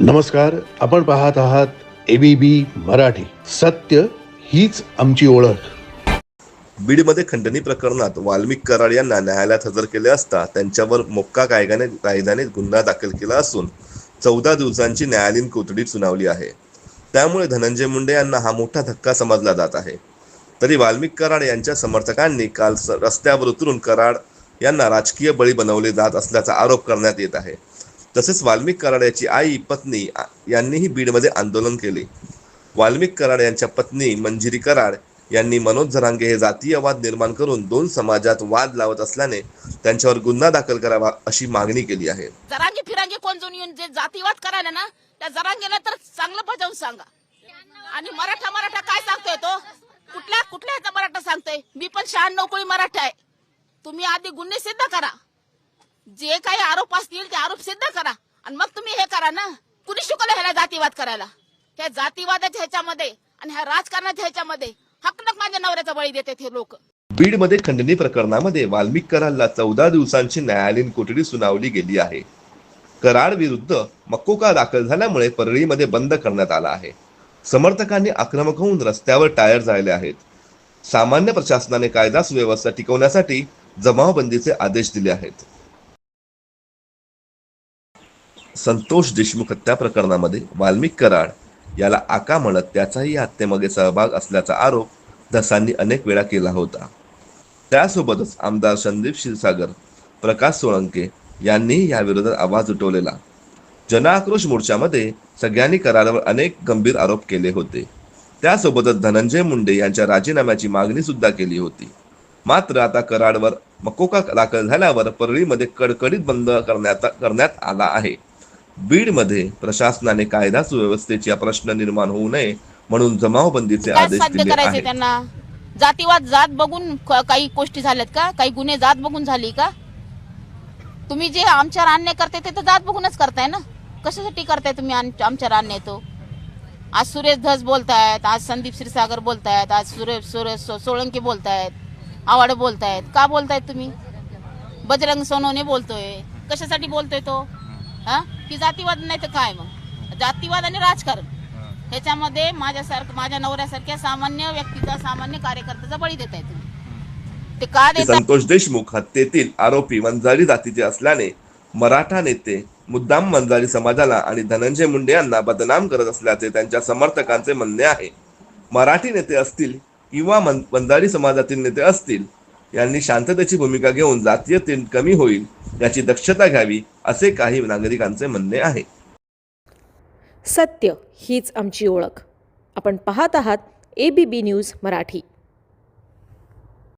नमस्कार आपण पाहत आहात एबीबी मराठी. सत्य हीच आमची ओळख. बीडमध्ये खंडणी प्रकरणात वाल्मिक कराड यांना न्यायालयात हजर केले असता त्यांच्यावर मोक्का कायद्याने कायद्याने गुन्हा दाखल केला असून चौदा दिवसांची न्यायालयीन कोठडी सुनावली आहे. त्यामुळे धनंजय मुंडे यांना हा मोठा धक्का समजला जात आहे. तरी वाल्मिक कराड यांच्या समर्थकांनी काल स- रस्त्यावर उतरून कराड यांना राजकीय बळी बनवले जात असल्याचा आरोप करण्यात येत आहे. तसेच वाल्मिक कराड याची आई पत्नी यांनीही बीडमध्ये आंदोलन केले. वाल्मिक कराड यांच्या पत्नी मंजिरी कराड यांनी मनोज जरांगे हे जातीयवाद निर्माण करून दोन समाजात वाद लावत असल्याने त्यांच्यावर गुन्हा दाखल करावा अशी मागणी केली आहे. जरांगे फिरांगे कोण जाऊन येऊन जे जातीवाद करायला ना त्या जरांगेला तर चांगलं बजावून सांगा. आणि मराठा मराठा काय सांगतोय तो? कुठल्या कुठल्या मराठा सांगतोय? मी पण शहाण्णव कोळी मराठा आहे. तुम्ही आधी गुन्हे सिद्ध करा. जे काही आरोप असतील ते आरोप सिद्ध करा. आणि मग तुम्ही हे करा ना. कुणी शिकवलं ह्याला जातीवाद करायला? त्या जातीवादाच्या ह्याच्यामध्ये आणि ह्या राजकारणाच्या ह्याच्यामध्ये हकनक माझ्या नवऱ्याचा बळी देते हे लोक. बीडमध्ये खंडणी प्रकरणामध्ये वाल्मिक कराडला चौदा दिवसांची न्यायालयीन कोठडी सुनावली गेली आहे. कराड विरुद्ध मकोका दाखल झाल्यामुळे परळीमध्ये बंद करण्यात आला आहे. समर्थकांनी आक्रमक होऊन रस्त्यावर टायर झाले आहेत. सामान्य प्रशासनाने कायदा सुव्यवस्था टिकवण्यासाठी जमावबंदीचे आदेश दिले आहेत. संतोष देशमुख हत्या प्रकरणामध्ये वाल्मिक कराड याला आका म्हणत त्याचाही हत्येमध्ये सहभाग असल्याचा आरोप धसांनी अनेक वेळा केला होता. त्यासोबतच आमदार संदीप क्षीरसागर प्रकाश सोळंके यांनीही याविरोधात आवाज उठवलेला. जनआक्रोश मोर्चामध्ये सगळ्यांनी करारावर अनेक गंभीर आरोप केले होते. त्यासोबतच धनंजय मुंडे यांच्या राजीनाम्याची मागणी सुद्धा केली होती. मात्र आता कराडवर मकोका दाखल झाल्यावर परळीमध्ये कडकडीत बंद करण्यात करण्यात आला आहे. बीडमध्ये प्रशासनाने कायदा सुव्यवस्थेचा प्रश्न निर्माण होऊ नये म्हणून जमावबंदीचे आदेश साध्य दिले करायचे आहेत. त्यांना? जातीवाद जात बघून काही गोष्टी झाल्यात का? काही गुन्हे जात बघून झाली का? तुम्ही जे आमच्यावर अन्याय करताय ते तर जात बघूनच करताय ना? कशासाठी करताय तुम्ही आम- आमच्यावर अन्याय तो? आज सुरेश धस बोलतायत आज संदीप क्षीरसागर बोलतायत आज सुरेश सुरेश सो- सोळंकी बोलतायत आवाडे बोलतायत. का बोलतायत तुम्ही? बजरंग सोनवणे बोलतोय. कशासाठी बोलतोय तो? हा? की जातीवाद नाही तर काय मग? जातीवाद आणि राजकारण. ह्याच्यामध्ये माझ्यासारखं माझ्या नवऱ्यासारख्या सामान्य व्यक्तीचा सामान्य कार्यकर्त्याचा बळी देत आहे तुम्ही ते का हे देता संतोष देशमुख हत्येतील आरोपी वंजारी जातीचे असल्याने मराठा नेते मुद्दाम वंजारी समाजाला आणि धनंजय मुंडे यांना बदनाम करत असल्याचे त्यांच्या समर्थकांचे म्हणणे आहे. मराठी नेते असतील किंवा वंजारी समाजातील नेते असतील यांनी शांततेची भूमिका घेऊन जातीय कमी होईल याची दक्षता घ्यावी असे काही नागरिकांचे म्हणणे आहे. सत्य हीच आमची ओळख. आपण पाहत आहात A B B news Marathi.